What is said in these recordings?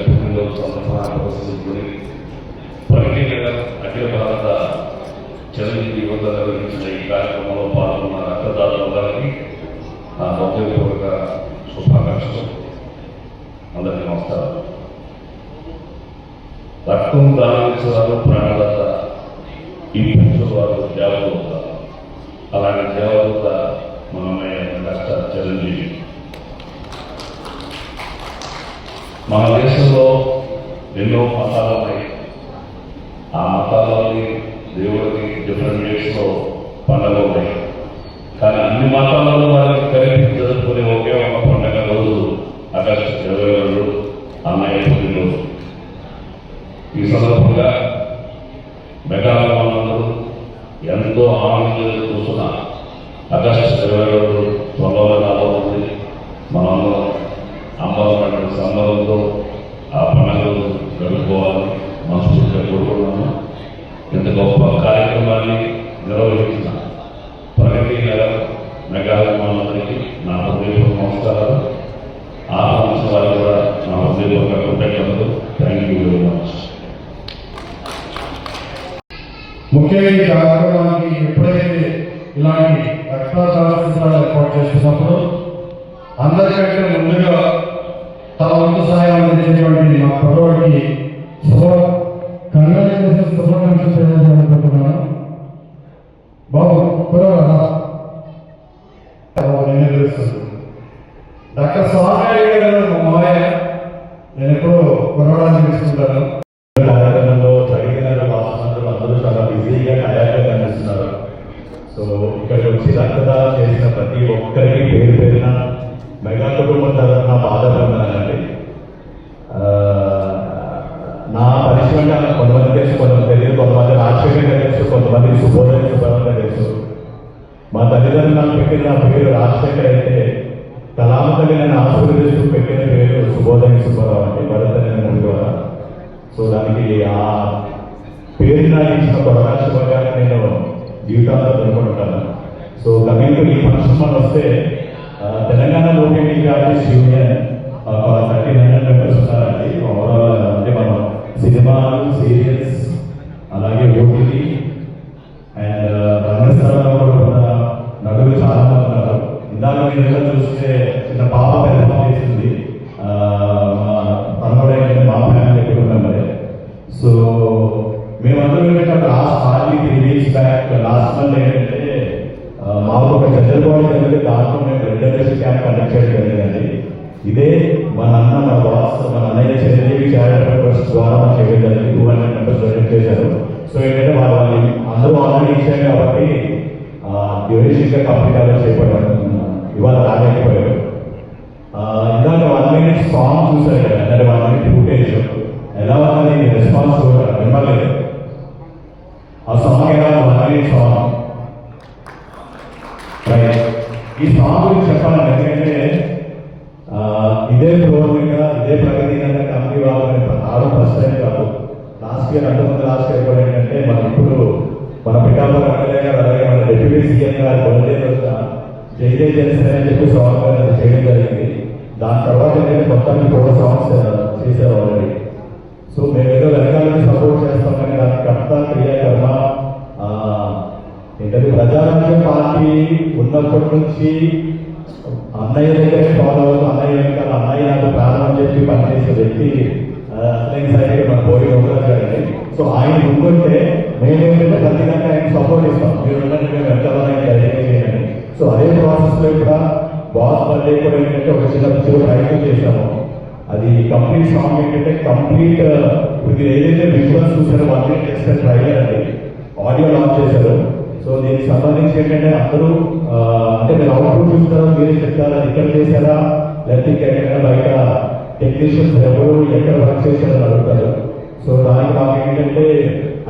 చిరంజీవి గారి పుట్టినరోజు సందర్భంగా వస్తుంది ప్రగతి నగర్ అఖిల భారత చిరంజీవి యువత నిర్వహించిన ఈ కార్యక్రమంలో పాల్గొన్న రక్తదాతలందరికీ నా హృదయపూర్వక శుభాకాంక్షలు. అందరికీ నమస్కారం రక్తం దానించేవారు ప్రాణదాత ఈ వారు దేవదూత. అలాగే దేవదూత మనమే కష్ట మెగాస్టార్ మన దేశంలో ఎన్నో మతాలు ఉన్నాయి. ఆ మతాలని దేవుడికి డిఫరెంట్ డేస్లో పండుగలు ఉన్నాయి. కానీ అన్ని మతాలలో మనకి కలిపి జరుపుకునే ఒకే ఒక పండుగ రోజు ఆగస్టు ఇరవై రెండు అన్నయ్య పుట్టినరోజు ఈ సందర్భంగా మెగాలమందరూ ఎంతో ఆనందంగా చూస్తున్న ఆగస్టు ఇరవై రెండు త్వరలో రాబోతుంది మనందరం అమ్మలమైన సందర్భంతో ఆ పండుగలు జరుపుకోవాలని మనస్ఫూర్తిగా కోరుకున్నాను ఇంత గొప్ప కార్యక్రమాన్ని నిర్వహించిన ప్రగతి నగర్ మెగాలమందరికీ నా హృదయపూర్వక నమస్కారాలు. ఆ సంవత్సరం వారికి కూడా నా హృదయపూర్వక కృతజ్ఞతలు. థ్యాంక్ యూ వెరీ మచ్ ముఖ్యంగా ఈ కార్యక్రమానికి ఎప్పుడైతే ఇలాంటి రక్తదాన శిబిరాలు ఏర్పాటు చేస్తున్నప్పుడు అందరికంటే ముందుగా తన వంతు సహాయం అందించేటువంటి మా పదవాడికి తల్లిదండ్రులు పెట్టిన పేరు రాజశేఖర్ అయితే కలామ తల్లి నేను ఆశీర్వదిస్తూ పెట్టిన పేరు సుబోధని సుబ్బారావు అండి భరత ద్వారా. సో దానికి ఆ పేరు నాకు ఇచ్చిన కొరగా నేను జీవితాంతం జరుపుకుంటాను సో కమింగ్ ఈ ఫంక్షన్ మనం వస్తే Telangana locating artist union thirty nine members charitable ద్వారా మనకి ఏదైతే టూ హండ్రెడ్ మెంబర్స్ డొనేట్ చేశారు. సో ఏంటంటే వాళ్ళు అందరూ ఆల్రెడీ ఇచ్చారు కాబట్టి డ్యూరేషన్గా కంప్లీట్ అవ్వాలి చేపట్టారు ఇవాళ రాలేకపోయారు ఉన్నప్పటి నుంచి అన్నయ్య దగ్గర ఫాలో అవుతూ అన్నయ్య వెనకాల అన్నయ్య నాకు ప్రాణం అని చెప్పి పనిచేసే వ్యక్తి ఆ, అసలైన సైడ్ మన పోయి యోగరాజ్ గారి సో ఆయన ముందుంటే మేమేంటంటే ఖచ్చితంగా ఆయన సపోర్ట్ ఇస్తాం. మీరు ఉండండి మేము వెనకాలని ధైర్యం సో అదే ప్రాసెస్లో కూడా బాస్ బర్త్డే కూడా ఏంటంటే ఒక చిన్న చిన్న ప్రయత్నం చేశాము. అది కంప్లీట్ సాంగ్ ఏంటంటే కంప్లీట్ ఇప్పుడు మీరు ఏదైతే విజువల్స్ చూసారో వన్ మినిట్ చేస్తే ట్రైలర్ అండి ఆడియో లాంచ్ చేశారు. సో దీనికి సంబంధించి ఏంటంటే అందరూ అంటే మీరు అవుట్పుట్ చూస్తారా మీరే చెప్తారా ఇక్కడ చేశారా లేకపోతే ఎక్కడైనా బయట టెక్నీషియన్స్ ఎవరు ఎక్కడ వర్క్ చేశారని అడుగుతారు. సో దానికి మాకు ఏంటంటే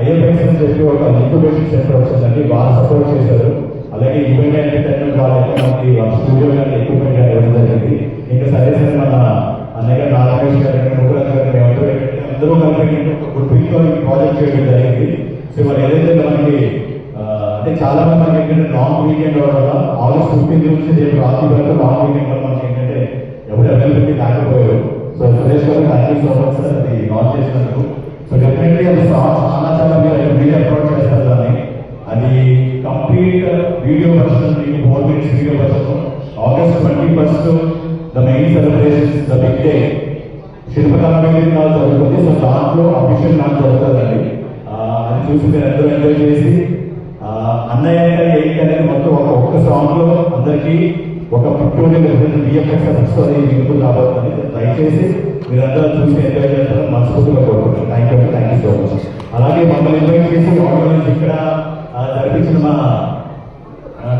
ఐఎఫ్ఎస్ అని చెప్పి ఒక ఇంక్యుబేషన్ సెంటర్ వచ్చిందండి వాళ్ళు సపోర్ట్ చేశారు. అలాగే ఈవెంట్ ఎంటర్టైన్మెంట్ వాళ్ళకి మనకి స్టూడియో కానీ ఎక్విప్మెంట్ కానీ ఇవ్వడం జరిగింది. ఇంకా సరే సరే మన అన్నయ్య నాగేష్ గారు ముగ్గురు అందరూ కలిపి ఒక గుడ్తో ప్రాజెక్ట్ చేయడం జరిగింది. సో మరి ఏదైతే మనకి చాలా మంది మనకి ఏంటంటే లాంగ్ వీకెండ్ వల్ల ఆగస్ట్ ఫిఫ్టీన్ నుంచి రేపు రాత్రి వరకు లాంగ్ వీకెండ్ వల్ల మనకి ఏంటంటే ఎవరు availability లేకపోయారు so Suresh garu thank you so much sir అది లాంచ్ చేసినందుకు. సో డెఫినెట్లీ అది చాలా చాలా మీరు మీరు అప్లోడ్ చేస్తారు దాన్ని. అది కంప్లీట్ వీడియో వర్షన్ మీకు four minutes video version August twenty first the main celebrations the big day Shilpakala నాడు జరుగుతుంది. సో దాంట్లో అఫీషియల్ నాడు జరుగుతుందండి. అది చూసి మీరు ఎంతో ఎంజాయ్ చేసి అన్నయ్య అంటే ఏంటి అనేది మొత్తం ఒక ఒక్క సాంగ్లో అందరికీ ఒక పిక్టోరియల్ విఎఫ్ఎక్స్ వస్తుంది మీకు రాబోతుంది దయచేసి మీరందరూ చూసి ఎంజాయ్ చేస్తారని మనస్ఫూర్తిగా కోరుకుంటున్నాను. Thank you thank you so much అలాగే మమ్మల్ని ఇన్వైట్ చేసి ఆర్గనైజ్ ఇక్కడ జరిపించిన మా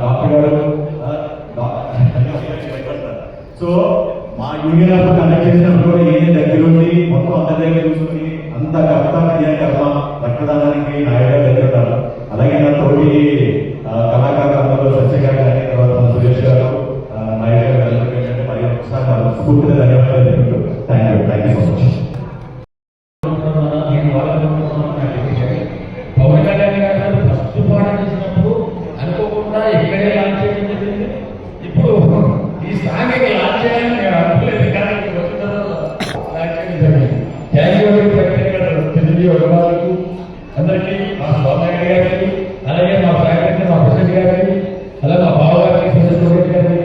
డాక్టర్ గారు సో మా యూనియన్ అప్పుడు కండక్ట్ చేసినప్పుడు కూడా ఈయన దగ్గరుండి మొత్తం అందరి దగ్గర చూసుకుని అంత కర్త క్రియ కర్మ రక్తదానానికి నాయుడు దగ్గర అలాగే నా తోటి ఆ, కళాకారులు అందరూ సత్య గారు కానీ తర్వాత మన సురేష్ గారు నాయుడు గారు వెళ్ళినట్టు మరి ఒకసారి స్ఫూర్తిగా ధన్యవాదాలు తెలుపుతూ thank you thank you so much Pawan Kalyan garu first పాట చేసినప్పుడు అనుకోకుండా ఇక్కడే లాంచ్ చేయడం జరిగింది. ఇప్పుడు ఈ సాంగ్ లాంచ్ చేయాలని నేను అనుకోలేదు కానీ ఇక్కడ వచ్చిన తర్వాత లాంచ్ చేయడం జరిగింది థ్యాంక్ యూ తెలుగు వాళ్ళకు అందరికీ మా స్వామి గారికి అలాగే మా ఫ్యాకల్టీ మా ప్రెసిడెంట్ గారికి అలాగే మా బావ గారికి సురేష్ గారికి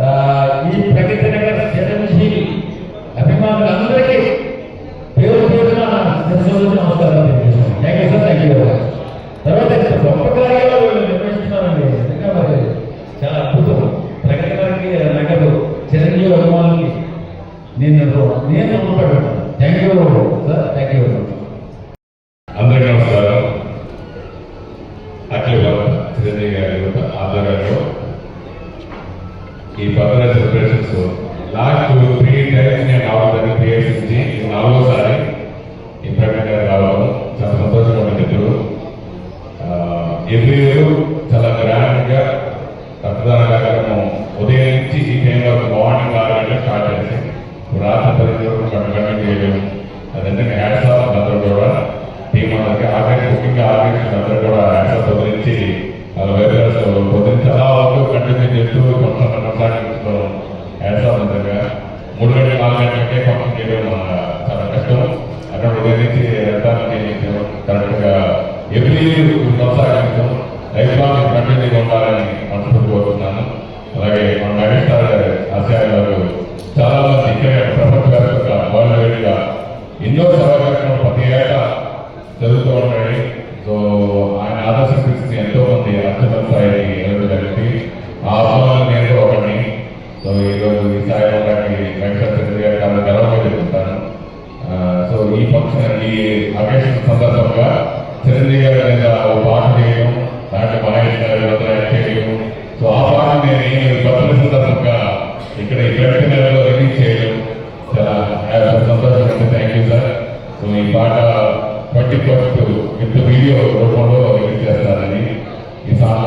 ఆ, ఈ ప్రగతి నగర్ చిరంజీవి అభిమానులందరికీ పేరు పేరున నిరసనలు నమస్కారాలు తెలియజేస్తున్నాను thank you sir thank you తర్వాత ఇంత గొప్ప కార్యాలు వీళ్ళు నిర్వహిస్తున్నారండి నిజంగా మరి చాలా అద్భుతం ప్రగతి గారికి నగరు చిరంజీవి అభిమానులకి నేను రు- నేను రుణపడ్డాను thank you sir thank you అందరికీ నమస్కారం అఖిల భారత చిరంజీవి గారి యొక్క ఆధ్వర్యంలో ఈ భద్ర సెలబ్రేషన్స్ లాస్ట్ త్రీ టైమ్స్ నేను రావడానికి ప్లేయర్స్ నుంచి నాలుగోసారి ఈ ప్రకటన గారు రావడం చాలా సంతోషంగా ఉంది ఇప్పుడు ఎవ్రీ ఇయర్ చాలా గ్రాండ్గా రక్తదాన కార్యక్రమం ఉదయం నుంచి ఈ టైంలో మార్నింగ్ ఆరు గంటలకు స్టార్ట్ చేసి రాత్రి పది వరకు కంటిన్యూ చేయడం లైఫ్ పొందాలని కంటిన్యూగా కోరుతున్నాను. అలాగే మన మెగాస్టార్ గారు ఆచార్య గారు చాలా మంది ఇక్కడ ప్రపంచ వ్యాప్తంగా ఎన్నో సేవా కార్యక్రమాలు ప్రతి ఏటా జరుగుతూ ఉంటాయి సో ఆయన ఆదర్శం తీసుకుని ఎంతో మంది అత్యున్నత స్థాయికి ఎదురు జరిగింది. ఆ అభిమానులు నేను ఒకటి సో ఈరోజు ఈ స్థాయిలో గారికి వెంకట చంద్ర గారికి చాలా గర్వంగా చెప్తున్నాను సో ఈ ఫంక్షన్ ఈ అకేషన్ సందర్భంగా చిరంజీవి గారి మీద ఓ పాట చేయడం సో ఆ పాట నేను ఈ సందర్భంగా ఇక్కడ ఈ నెలలో రిలీజ్ చేయడం చాలా సంతోషంగా థ్యాంక్ యూ సార్ సో ఈ పాట ట్వంటీ ఫస్ట్ విత్ వీడియో రూపంలో రిలీజ్ చేస్తారని ఈ సాంగ్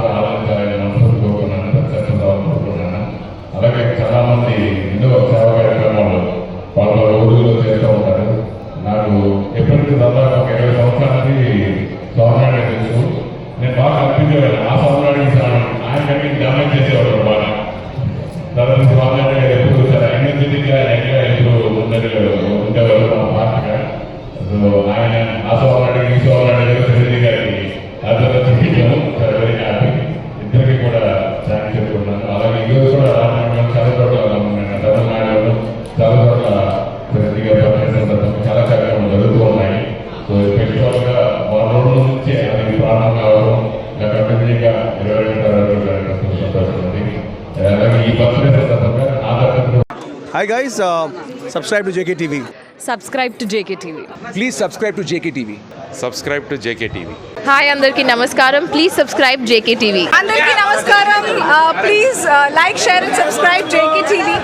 నేను ఆ స్వామినాయుడు ఆయన కంటే damage Hi guys, uh, subscribe to JKTV. subscribe to JKTV. Please subscribe to JKTV. subscribe to JKTV. Hi అందరికీ నమస్కారం please subscribe J K TV అందరికీ నమస్కారం please like share and subscribe J K TV